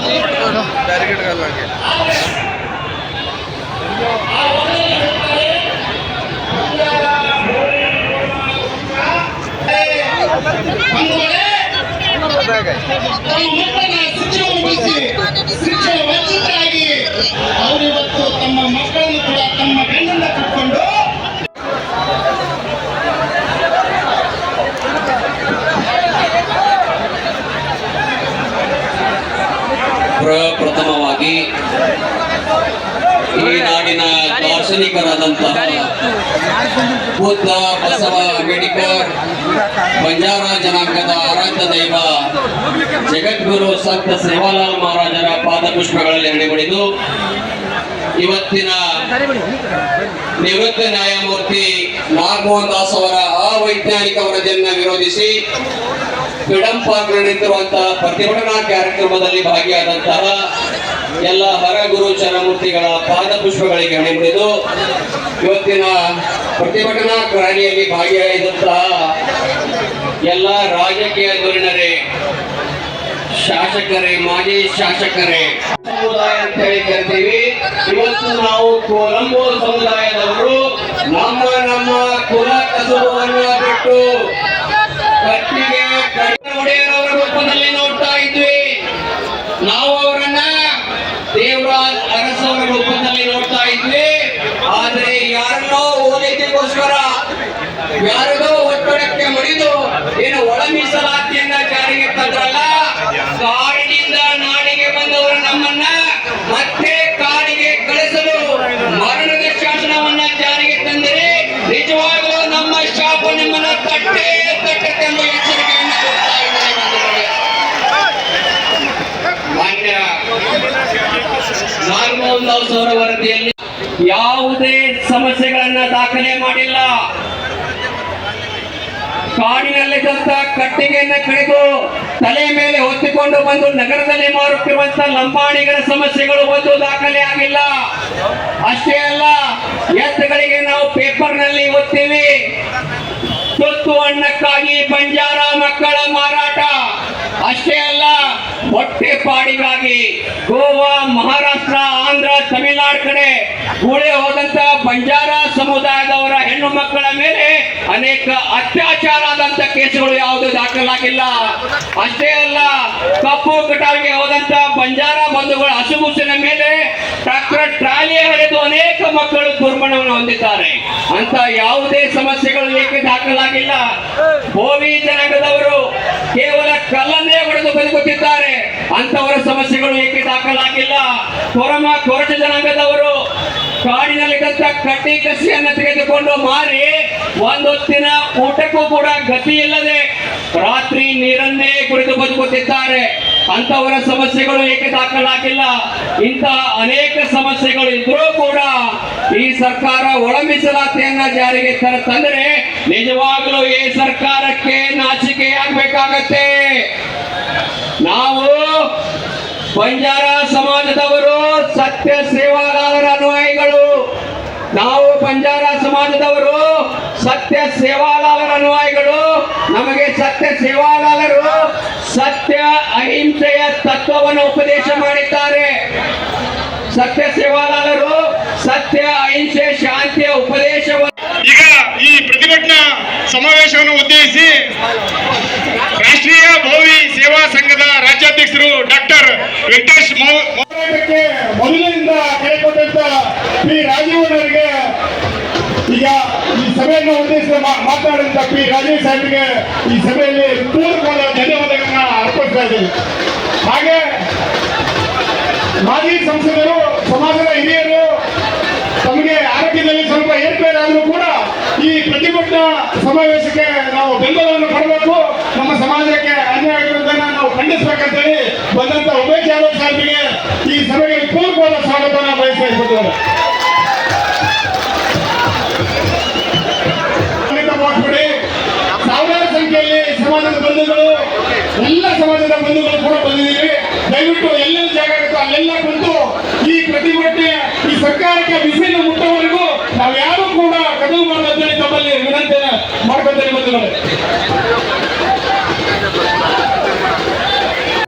Barricade कर ಅವರಿವತ್ತು ತಮ್ಮ ಮಕ್ಕಳನ್ನು ಕೂಡ ತಮ್ಮ ಬೆನ್ನನ್ನ ಕಟ್ಕೊಂಡು ಈ ನಾಡಿನ ದಾರ್ಶನಿಕರಾದಂತಹ ಬುದ್ಧ ಬಸವ ಅಂಬೇಡ್ಕರ್ ಬಂಜಾರ ಜನಾಂಗದ ಆರಾಧ್ಯ ದೈವ, ಜಗದ್ಗುರು ಸಂತ ಸೇವಾಲಾಲ್ ಮಹಾರಾಜರ ಪಾದಪುಷ್ಪಗಳಲ್ಲಿ ಎಡೆಬಡಿದು ಇವತ್ತಿನ ನಿವೃತ್ತ ನ್ಯಾಯಮೂರ್ತಿ ನಾಗಮೋಹನ್ ದಾಸ್ ಅವರ ಅವೈಜ್ಞಾನಿಕ ವರದಿಯನ್ನು ವಿರೋಧಿಸಿ ನಡೆಯುತ್ತಿರುವಂತಹ ಪ್ರತಿಭಟನಾ ಕಾರ್ಯಕ್ರಮದಲ್ಲಿ ಭಾಗಿಯಾದಂತಹ ಎಲ್ಲ ಹರಗುರು ಚರಮೂರ್ತಿಗಳ ಪಾದಪುಷ್ಪಗಳಿಗೆ ಅಣಿಬಿಡಿದು ಇವತ್ತಿನ ಪ್ರತಿಭಟನಾ ಕ್ರಾಣಿಯಲ್ಲಿ ಭಾಗಿಯಾಗಿದ್ದಂತಹ ಎಲ್ಲ ರಾಜಕೀಯ ಧುರಿಣರೇ ಶಾಸಕರೇ, ಮಾಜಿ ಶಾಸಕರೇ, ಸಮುದಾಯ ಅಂತ ಹೇಳಿ ಕರಿತೀವಿ. ಇವತ್ತು ನಾವು ಕೊಲಂಬೋರ್ ಸಮುದಾಯದವರು ನಮ್ಮ ನಮ್ಮ ಕುಲ ಕಸುಬವನ್ನು ಬಿಟ್ಟು ಕಟ್ಟಿಗೆ ಓಲೈಕೆಗೋಸ್ಕರ ಯಾರಿಗೋ ಒತ್ತಡಕ್ಕೆ ಮಣಿದು ಏನು ಒಳ ಮೀಸಲಾತಿಯನ್ನ ಜಾರಿಗೆ ತಂದ್ರಲ್ಲ, ಕಾಡಿನಿಂದ ನಾಡಿಗೆ ಬಂದವರು ನಮ್ಮನ್ನ ಮತ್ತೆ ಕಾಡಿಗೆ ಕಳಿಸಲು ಮರಣದ ಶಾಸನವನ್ನ ಜಾರಿಗೆ ತಂದರೆ ನಿಜವಾಗಲೂ ನಮ್ಮ ಶಾಪ ನಿಮ್ಮನ್ನ ತಟ್ಟೆ ತಟ್ಟೆ ಎಂಬ ಎಚ್ಚರಿಕೆಯನ್ನು ಕೊಡ್ತಾ ಇದ್ದೇನೆ ಮಾನ್ಯ ಅವರ ವರದಿಯಲ್ಲಿ ಯಾವುದೇ ಸಮಸ್ಯೆಗಳನ್ನ ದಾಖಲೆ ಮಾಡಿಲ್ಲ. ಕಾಡಿನಲ್ಲಿದ್ದಂತ ಕಟ್ಟಿಗೆಯನ್ನ ಕಡಿದು ತಲೆ ಮೇಲೆ ಹೊತ್ತಿಕೊಂಡು ಬಂದು ನಗರದಲ್ಲಿ ಮಾರುತ್ತಿರುವಂತ ಲಂಬಾಣಿಗಳ ಸಮಸ್ಯೆಗಳು ಒಂದು ದಾಖಲೆ ಆಗಿಲ್ಲ. ಅಷ್ಟೇ ಅಲ್ಲ, ಎತ್ತುಗಳಿಗೆ ನಾವು ಪೇಪರ್ನಲ್ಲಿ ಓದ್ತೀವಿ. ತುತ್ತು ಅಣ್ಣಕ್ಕಾಗಿ ಬಂಜಾರ ಮಕ್ಕಳ ಮಾರಾಟ. ಅಷ್ಟೇ ಅಲ್ಲ, ಹೊಟ್ಟೆ ಪಾಡಿಗಾಗಿ ಗೋವಾ, ಮಹಾರಾಷ್ಟ್ರ, ಆಂಧ್ರ, ತಮಿಳುನಾಡು ಕಡೆ ಗುಳೆ ಹೋದಂತ ಬಂಜಾರ ಸಮುದಾಯದವರ ಹೆಣ್ಣು ಮಕ್ಕಳ ಮೇಲೆ ಅನೇಕ ಅತ್ಯಾಚಾರ ಆದಂತ ಕೇಸುಗಳು ಯಾವುದು ದಾಖಲಾಗಿಲ್ಲ. ಅಷ್ಟೇ ಅಲ್ಲ, ಕಪ್ಪು ಕಟಾವಿಗೆ ಹೋದಂತ ಬಂಜಾರ ಬಂಧುಗಳ ಹಸುಗುಸಿನ ಮೇಲೆ ಟ್ರಾಕ್ಟರ್ ಟ್ರಾಲಿ ಹರಿದು ಅನೇಕ ಮಕ್ಕಳು ದುರ್ಮರಣವನ್ನು ಹೊಂದಿದ್ದಾರೆ. ಅಂತ ಯಾವುದೇ ಸಮಸ್ಯೆಗಳು ಏಕೆ ದಾಖಲಾಗಿಲ್ಲ. ಭೋವಿ ಜನಾಂಗದವರು ಕೇವಲ ಕಲ್ಲನ್ನೇ ಹೊಡೆದು ಬದುಕುತ್ತಿದ್ದಾರೆ. ಅಂತವರ ಸಮಸ್ಯೆಗಳು ಏಕೆ ದಾಖಲಾಗಿಲ್ಲ. ಕೊರಮ ಕೊರಟ ಜನಾಂಗದವರು ಕಾಡಿನಲ್ಲಿದ್ದಂತ ಕಟ್ಟಿ ಕಸಿಯನ್ನು ತೆಗೆದುಕೊಂಡು ಮಾರಿ ಒಂದೊತ್ತಿನ ಊಟಕ್ಕೂ ಕೂಡ ಗತಿ ಇಲ್ಲದೆ ರಾತ್ರಿ ನೀರನ್ನೇ ಕುಡಿದು ಬದುಕುತ್ತಿದ್ದಾರೆ. ಅಂತವರ ಸಮಸ್ಯೆಗಳು ಏಕೆ ದಾಖಲಾಗಿಲ್ಲ? ಇಂತಹ ಅನೇಕ ಸಮಸ್ಯೆಗಳು ಇದ್ರೂ ಕೂಡ ಈ ಸರ್ಕಾರ ಒಳ ಜಾರಿಗೆ ತರ ತಂದರೆ ನಿಜವಾಗಲೂ ಈ ಸರ್ಕಾರಕ್ಕೆ ನಾಚಿಕೆಯಾಗಬೇಕಾಗತ್ತೆ. ನಾವು ಬಂಜಾರ ಸಮಾಜದವರು ಸತ್ಯ ಅನುಯಾಯಿಗಳು ನಾವು ಬಂಜಾರ ಸಮಾಜದವರು ಸತ್ಯ ಸೇವಾಲಾಲರ ಅನುಯಾಯಿಗಳು. ನಮಗೆ ಸತ್ಯ ಸೇವಾಲಾಲರು ಸತ್ಯ ಅಹಿಂಸೆಯ ತತ್ವವನ್ನು ಉಪದೇಶ ಮಾಡಿದ್ದಾರೆ. ಸತ್ಯ ಸೇವಾಲಾಲರು ಸತ್ಯ ಅಹಿಂಸೆ ಶಾಂತಿಯ ಉಪದೇಶವನ್ನು ಈಗ ಈ ಪ್ರತಿಭಟನಾ ಸಮಾವೇಶವನ್ನು ಉದ್ದೇಶಿಸಿ ರಾಷ್ಟ್ರೀಯ ರಾಜ್ಯಾಧ್ಯಕ್ಷರು ಡಾಕ್ಟರ್ ವೆಂಕಟೇಶ್ ಹೋರಾಟಕ್ಕೆ ಮೊದಲಿನಿಂದ ಕರೆಕೊಟ್ಟಂತ ಪಿ ರಾಜೀವನವರಿಗೆ ಈಗ ಈ ಸಭೆಯನ್ನು ಉದ್ದೇಶಿಸಿ ಮಾತನಾಡಿದಂತ ಪಿ ರಾಜೀವ್ ಸಾಹೇಬ್ಗೆ ಈ ಸಭೆಯಲ್ಲಿ ಪೂರ್ವಕವಾದ ಧನ್ಯವಾದಗಳನ್ನ ಅರ್ಪಿಸ್ತಾ ಇದ್ದೀನಿ. ಹಾಗೆ ಮಾಜಿ ಸಂಸದರು, ಸಮಾಜದ ಹಿರಿಯರು ತಮಗೆ ಆರೋಗ್ಯದಲ್ಲಿ ಸ್ವಲ್ಪ ಏರ್ಪೇರಾದರೂ ಕೂಡ ಈ ಪ್ರತಿಭಟನಾ ಸಮಾವೇಶಕ್ಕೆ ನಾವು ಬೆಂಬಲವನ್ನು ಕೊಡಬೇಕು. ಖಂಡಿಸಬೇಕಂತೇಳಿ ಬಂದಂತ ಉಮೇಶ್ ಯಾದವ್ ಸಾಹೇಬಿಗೆ ಈ ಸಭೆಗೆ ಪೂರ್ವವಾದ ಸ್ವಾಗತವನ್ನು ಬಯಸ್ತಾ ಇರ್ಬೋದು. ಸಾವಿರಾರು ಸಂಖ್ಯೆಯಲ್ಲಿ ಸಮಾಜದ ಬಂಧುಗಳು, ಎಲ್ಲ ಸಮಾಜದ ಬಂಧುಗಳು ಕೂಡ ಬಂದಿದ್ದೀವಿ. ದಯವಿಟ್ಟು ಎಲ್ಲೆಲ್ಲಿ ಜಾಗ ಇರುತ್ತೋ ಅಲ್ಲೆಲ್ಲ ಬಂದು ಈ ಪ್ರತಿಭಟನೆ ಈ ಸರ್ಕಾರಕ್ಕೆ ಬಿಸಿ